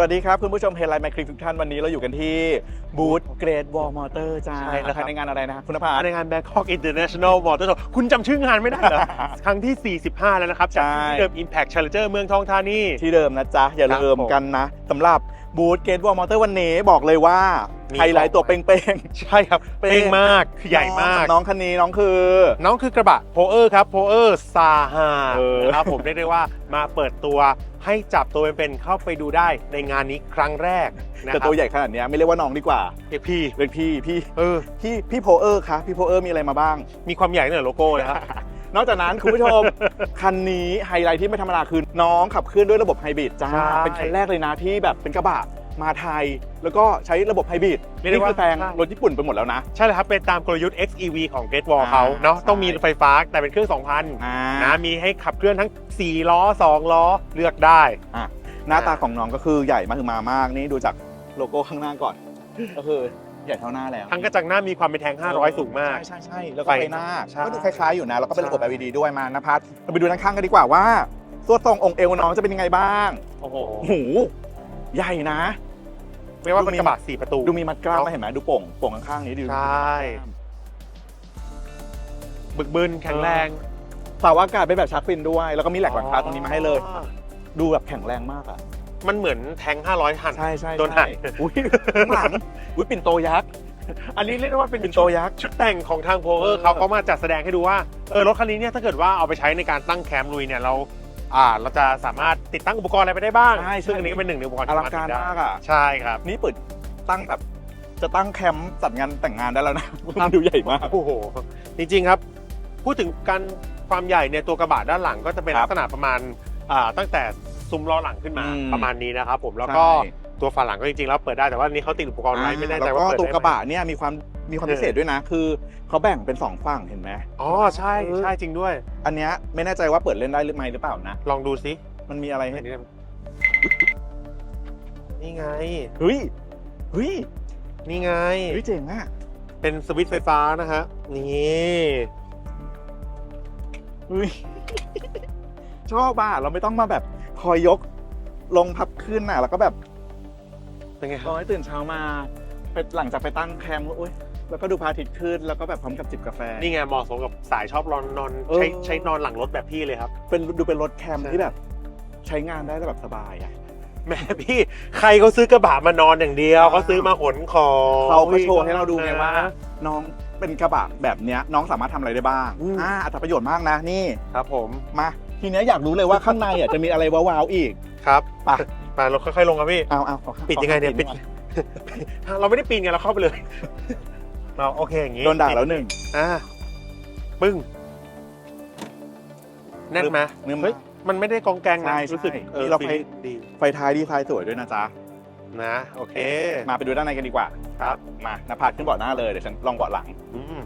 สวัสดีครับ คุณผู้ชมเฮลไลน์แมคคลิกทุกท่านวันนี้เราอยู่กันที่บูธเกรดวอลมอเตอร์จ้าใช่แล้วครับ ในงานอะไรนะคุณนภาในงาน Bangkok International Motor Show คุณจำชื่องานไม่ได้เหรอ ครั้งที่ 45 แล้วนะครับจากใช่ ที่เดิม Impact Challenger เมืองทองธานี ที่เดิมนะจ๊ะ อย่าครับลืมผมกันนะสำหรับบูธเกรดวอลมอเตอร์วันนี้บอกเลยว่ามี ไฮไลท์ตัวเป้ง ใช่ครับเป้งเป้งมากๆใหญ่มาก น้องคันนี้น้องคือ น้องคือกระบะโพเออร์ครับโพเออร์ซาฮาเออ นะครับผมเรียกได้ว่ามาเปิดตัว ให้จับตัวเป็นๆเข้าไปดูได้ในงานนี้ครั้งแรกนะคแต่รับตัวใหญ่ขนาดเนี้ยไม่เรียกว่าน้องดีกว่าเรียกพี่เรียกพี่พี่เออ พี่พี่โพเออร์คะพี่โพเออร์มีอะไรมาบ้าง มีความใหญ่ตั้งแต่โลโก้เลยครับ นอกจากนั้นคุณผู้ชม คันนี้ไฮไลท์ที่ไม่ธรรมดาคือน้องขับเคลื่อนด้วยระบบไฮบริดจ้า ใช่ เป็นคันแรกเลยนะที่แบบเป็นกระบะ มาไทย แล้วก็ใช้ระบบไฮบริดเรียกได้นี่ว่า คือแซงใช่รถญี่ปุ่นไปหมดแล้วนะ ใช่เลยครับ เป็นตามกลยุทธ์ XEV ของ Great Wall อ่าเขาเนาะ ใช่ ต้องมีไฟฟ้าแต่เป็นเครื่อง 2,000อ่านะมีให้ขับเคลื่อนทั้ง 4 ล้อ 2 ล้อ เลือกได้อะหน้าตาของน้องก็คือใหญ่มาคือมามากนี่ดูจากโลโก้ข้างหน้าก่อน ก็คือใหญ่เท่าหน้าแล้วทั้งกระจังหน้ามีความเป็นแทง 500 สูงมาก ใช่ใช่ใช่แล้วก็ไฟไฟหน้าใช่ก็ดูคล้ายๆอยู่นะ แล้วก็เป็นระบบ ใช่ LED ด้วยมานะพัทเราไปดูด้านข้างกันดีกว่าว่าตัวทรงองค์เอวน้องจะเป็นยังไงบ้างโอ้โห โอ้โหใหญ่นะ ไม่ว่าเป็นกระบะ4ประตู ดูมีมัดกล้ามเนอะไหมเห็นไหมดูโป่งโป่งข้างๆนี้ดูใช่บึกบึนแข็งแรงเสาอากาศเป็นแบบชักฟินด้วย แล้วก็มีแหลกหลังคาตรงนี้มาให้เลยอ๋อดูแบบแข็งแรงมากอะมันเหมือนแทง500หันใช่ใช่โดนหั่นอุ้ยข้างหลังอุ้ยปิ่นโตยักษ์อันนี้เรียกได้ว่าเป็นปิ่นโตยักษ์ชุดแต่งของทางโพเออร์เขาก็มาจัดแสดงให้ดูว่าเออรถคันนี้เนี่ยถ้าเกิดว่าเอาไปใช้ในการตั้งแคมป์ลุยเนี่ยเรา อ่าเราจะสามารถติดตั้งอุปกรณ์อะไรไปได้บ้าง ใช่ใช่ ซึ่งอันนี้ก็เป็นหนึ่งในอุปกรณ์อที่ลังการติดได้มากอะ ใช่ครับ นี่เปิดตั้งแบบจะตั้งแคมป์จัดงานแต่งงานได้แล้วนะ มันดูใหญ่มาก โอ้โห จริงๆครับ พูดถึงการความใหญ่เนี่ยตัวกระบะด้านหลังก็จะเป็นครับลักษณะประมาณอ่าตั้งแต่ซุ้มล้อหลังขึ้นมาอืม ประมาณนี้นะครับผมแล้วก็ใช่ตัวฝาหลังก็จริงๆแล้วเปิดได้แต่ว่าอันนี้เขาติดอุปกรณ์ไว้ไม่แน่ใจว่าแล้วเปิดก็ได้ตัวไหมกระบะเนี่ยมีความ มีความเออพิเศษด้วยนะ คือเขาแบ่งเป็นสองฝั่งเห็นไหมอ๋อใช่เออใช่จริงด้วย อันเนี้ยไม่แน่ใจว่าเปิดเล่นได้หรือไม่หรือเปล่านะ ลองดูสิมันมีอะไรให้อันนี้นี่ไงเฮ้ยเฮ้ยนี่ไงเฮ้ยเจ๋งอะเป็นสวิตช์ไฟฟ้านะฮะนี่เฮ้ยชอบอะเราไม่ต้องมาแบบคอยยกลงพับขึ้นอะ แล้วก็แบบเป็นไงคตรัอบนตื่นเช้ามาไปหลังจากไปตั้งแคมป์อุ้ย แล้วก็ดูพระอาทิตย์ขึ้นแล้วก็แบบพร้อมกับจิบกาแฟ นี่ไงเหมาะสมกับสายชอบนอนนอนเออ ใช้ใช้นอนหลังรถแบบพี่เลยครับ เป็นดูเป็นรถแคมป์ใช่ ที่แบบใช้งานได้แบบสบายอะ แหม่พี่ใครเขาซื้อกระบะมานอนอย่างเดียวอ่าเขาซื้อมาขนของเขาก็โชว์ให้เราดูไงว่า นะ น้องเป็นกระบะแบบเนี้ยน้องสามารถทำอะไรได้บ้างอืม อ่าอัตประโยชน์มากนะนี่ครับผมมา ทีเนี้ยอยากรู้เลยว่าข้างในอะจะมีอะไรว้าวๆอีก ครับไปมาเราค่อยๆลงครับพี่ เอาเอาขอปิดยังไงเนี่ยขอปิด เราไม่ได้ปีนไงเราเข้าไปเลย เราโอเคอย่างงี้โดนด่าแล้วหนึ่งอ่าปึ้งแน่นไหมเนื้อเฮ้ยมันไม่ได้กองแกงนะใช่รู้สึกใช่เออนี่เราฟีไปลดีไฟท้ายดีไซน์สวยด้วยนะจ๊ะนะโอเค มาไปดูด้านในกันดีกว่า ครับ มานภาขึ้นเบาะหน้าเลยเดี๋ยวฉันลองเบาะหลังอืม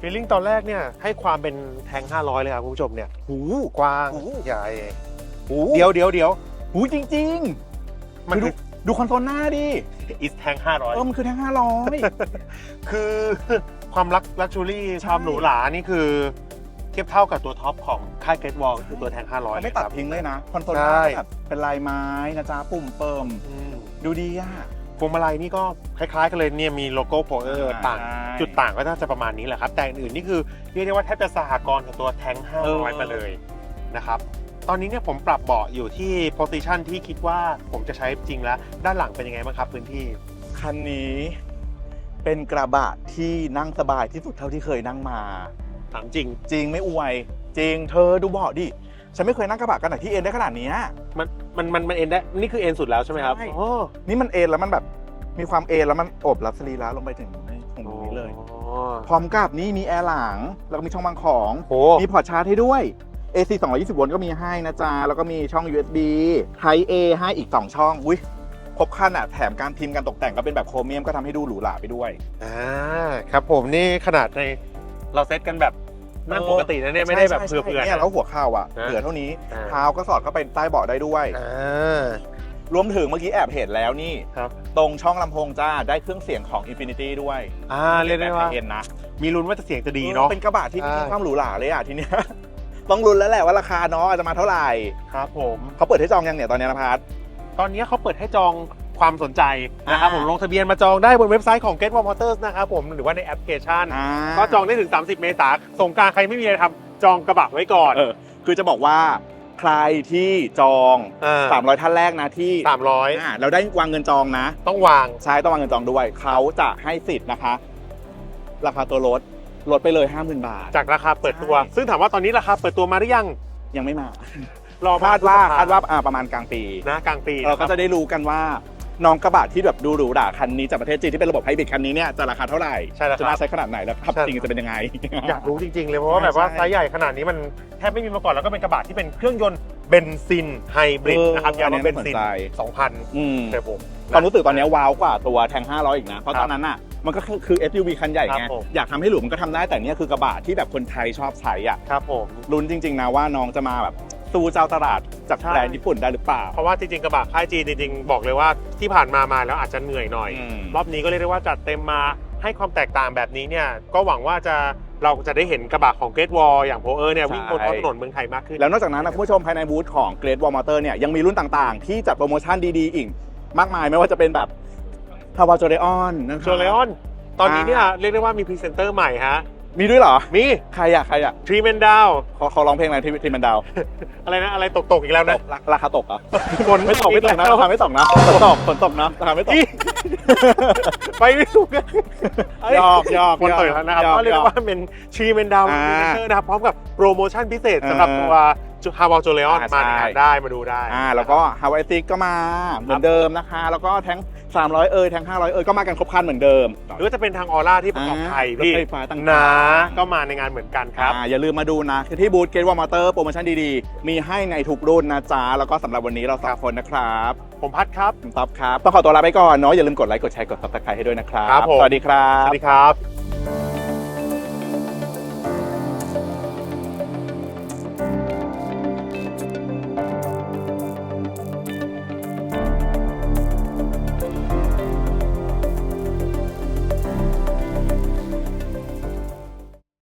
ฟีลลิ่งตอนแรกเนี่ย ให้ความเป็นแทง 500 เลยครับคุณผู้ชมเนี่ย หูกว้างหูใหญ่หูเดี๋ยวเดี๋ยวเดี๋ยวหูจริงมันดูคือๆ ดูคอนโซลหน้าดิอิสแทงเออมันคือแท่งห้าร้อย500คือความลักลักชูรี่ใช่ ความหรูหรานี่คือ เทียบเท่ากับตัวท็อปของค่ายเกตวอลคือตัวแทง 500มันไม่เลยตัดครับ ทิ้งเลยนะ คอนโซลหน้าใช่ แบบเป็นลายไม้นะจ๊ะปุ่มเปิม อืมดูดีอะพวงมาลัยนี่ก็คล้ายๆกันเลยเนี่ยมีโลโก้โพเออร์อ่าต่าง ใช่จุดต่างก็น่าจะประมาณนี้แหละครับ แต่อื่นๆนี่คือเรียกได้ว่าแทบจะสหกรณ์กับตัวแทงเออ500 มาเลยนะครับ ตอนนี้เนี่ยผมปรับเบาะอยู่ที่โพ i ิชันที่คิดว่าผมจะใช้จริงแล้ว ด้านหลังเป็นยังไงบ้างครับพื้นที่ คันนี้เป็นกระบะที่นั่งสบายที่สุดเท่าที่เคยนั่งมา ถามจริง จริงไม่อวย จริงเธอดูเบาะดิ ฉันไม่เคยนั่งกระบะกันไหนที่เอ็นได้ขนาดเนี้ย มันมันมันมันเอ็นได้ นี่คือเอ็นสุดแล้วใช่ไหมครับใช่ โอ้นี่มันเอ็นแล้วมันแบบมีความเอ็นแล้วมันโอบรับสรีระลงไปถึงในตรงนี้เลยพร้อมกับนี่มีแอร์หลังแล้วก็มีช่องวางของ โหมีพอร์ตชาร์จให้ด้วย AC 220โวลต์ก็มีให้นะจ๊ะ แล้วก็มีช่อง USB Type A ให้อีก 2 ช่อง อุ้ยครบครันอะแถมการพิมพ์การตกแต่งก็เป็นแบบโครเมียมก็ทำให้ดูหรูหราไปด้วย อ่าครับผมนี่ขนาดในเราเซตกันแบบนั่งเออปกตินะเนี่ยไม่ได้แบบใช่เผื่อใช่เผื่อเนี่ยแล้วหัวเข่าอะอ่าเหลือเท่านี้อ่าเท้าก็สอดเข้าไปใต้เบาะได้ด้วยอ่ารวมถึงเมื่อกี้แอบเห็นแล้วนี่ครับตรงช่องลำโพงจ้าได้เครื่องเสียงของ Infinity ด้วยอ่าเรียกได้ว่าเอ็นนะมีลุ้นว่าจะเสียงจะดีเนาะเป็นกระบะที่ใช่มีความหรูหราเลยอะทีเนี้ย ต้องลุ้นแล้วแหละว่าราคาน้องอาจจะมาเท่าไหร่ครับผมเขาเปิดให้จองยังเนี่ยตอนนี้นะพัทตอนนี้เขาเปิดให้จองความสนใจนะครับอ่าผมลงทะเบียนมาจองได้บนเว็บไซต์ของ Get One Motors นะครับผมหรือว่าในแอปพลิเคชันอ่าก็จองได้ถึง 30 เมษายนสงกรารใครไม่มีอะไรทำจองกระบะไว้ก่อนเออคือจะบอกว่าใครที่จองอ่า300 ท่านแรกนะที่สามร้อยอ่าเราได้วางเงินจองนะ ต้องวางใช่ต้องวางเงินจองด้วย เขาจะให้สิทธิ์นะคะ ราคาตัวรถ ลดไปเลย 50,000 บาท จากราคาเปิดตัว ใช่ ซึ่งถามว่าตอนนี้ราคาเปิดตัวมาหรือยัง ยังไม่มารอคาดว่าพฤษภคาดว่าอ่าประมาณกลางปี นะกลางปีเราก็นคจะบได้รู้กันว่า น้องกระบะที่แบบดูหรูหราคันนี้จากประเทศจีนที่เป็นระบบไฮบริดคันนี้เนี่ยจะราคาเท่าไหร่ใช่แล้วจะครัน่าบใช้ขนาดไหนแล้วขับใช่ จริงจะเป็นยังไง อยากรู้จริงๆ เลยเพราะว่าแบบว่าใช่ไซส์ใหญ่ขนาดนี้มันแทบไม่มีมาก่อนแล้วก็เป็นกระบะที่เป็นเครื่องยนต์เบนซินไฮบริดเออนะครับยางอัรนถนี้เบนน่าสนซินใจ 2,000อืมเดี๋ยวผมความรู้สึกตอนนี้ว้าวกว่าตัวแทง500 อีกนะ เพราะครัตบอนนั้นอะ มันก็คือคือ SUV คันใหญ่ครัไงบผม อยากทำให้หรูมันก็ทำได้แต่เนี่ยคือกระบะที่แบบคนไทยชอบใช้อะครับผม ลุ้นจริง ๆ นะว่าน้องจะมาแบบสู้เจ้าตลาดจากใช่ แบรนด์ญี่ปุ่นได้หรือเปล่าเพราะว่าจริงๆกระบะค่ายจีนจริงๆบอกเลยว่าที่ผ่านมามาแล้วอาจจะเหนื่อยหน่อย อืม รอบนี้ก็เรียกได้ว่าจัดเต็มมาให้ความแตกต่างแบบนี้เนี่ยก็หวังว่าจะเราจะได้เห็นกระบะของเกร t วอลอย่างโพเออร์เนี่ยใช่วิ่งบนท้องถนนเมืองไทยมากขึ้น แล้วนอกจากนั้นนะคุณผู้ชมภายในบูธของ Great Wall Motor เนี่ยยังมีรุ่นต่างๆ ที่จัดโปรโมชั่นดีๆอีกมากมายไม่ว่าจะเป็นแบบ ฮาวาโจเ e ออนนะคะโจเลออน ตอนนี้เนี่ยอ่า เรียกได้ว่ามีพรีเซนเตอร์ใหม่ฮะ มีด้วยเหรอ มีใครอะใครอะทรีเมนดาวเขาเขาร้องเพลงอะไรที่ที่มันดาวอะไรนะ อะไรตก ๆ อีกแล้วตนะกราราคาตกเหรอฝนไม่ตกไม่ตกนะราคาไม่ตกนะฝนตกฝนตกนะราคาไม่ตก อีไปไม่ถูกเลยหยอกหยอกคนต่อยแล้วนะครับหยอกก็เรียกได้ว่าเป็นทรีเมนดาวอ่าพรีเซนเตอร์นะครับ พร้อมกับโปรโมชั่นพิเศษสำหรับเออตัวฮาวาโจเลออนอ่ามาในใช่งานได้มาดูได้ อ่าแล้วก็ฮาวายติกก็มาเหมือนเดิมนะคะ แล้วก็แทง 300 เอยแทง500 เอยก็มากันครบครันเหมือนเดิม หรือว่าจะเป็นทางออร่าที่ประกอบไทยรถพี่ไฟฟ้าต่างๆ นะก็มาในงานเหมือนกันครับ อ่าอย่าลืมมาดูนะคือที่บูธเกตวอร์มอเตอร์โปรโมชั่นดีๆ มีให้ในทุกรุ่นนะจ๊ะ แล้วก็สำหรับวันนี้เราสองคนนะครับผมพัดครับผมต๊อบครับ ต้องขอตัวลาไปก่อนเนาะอย่าลืมกดไลค์กดแชร์กด subscribe ให้ด้วยนะครับ ครับผม สวัสดีครัสบ วัสดีครับ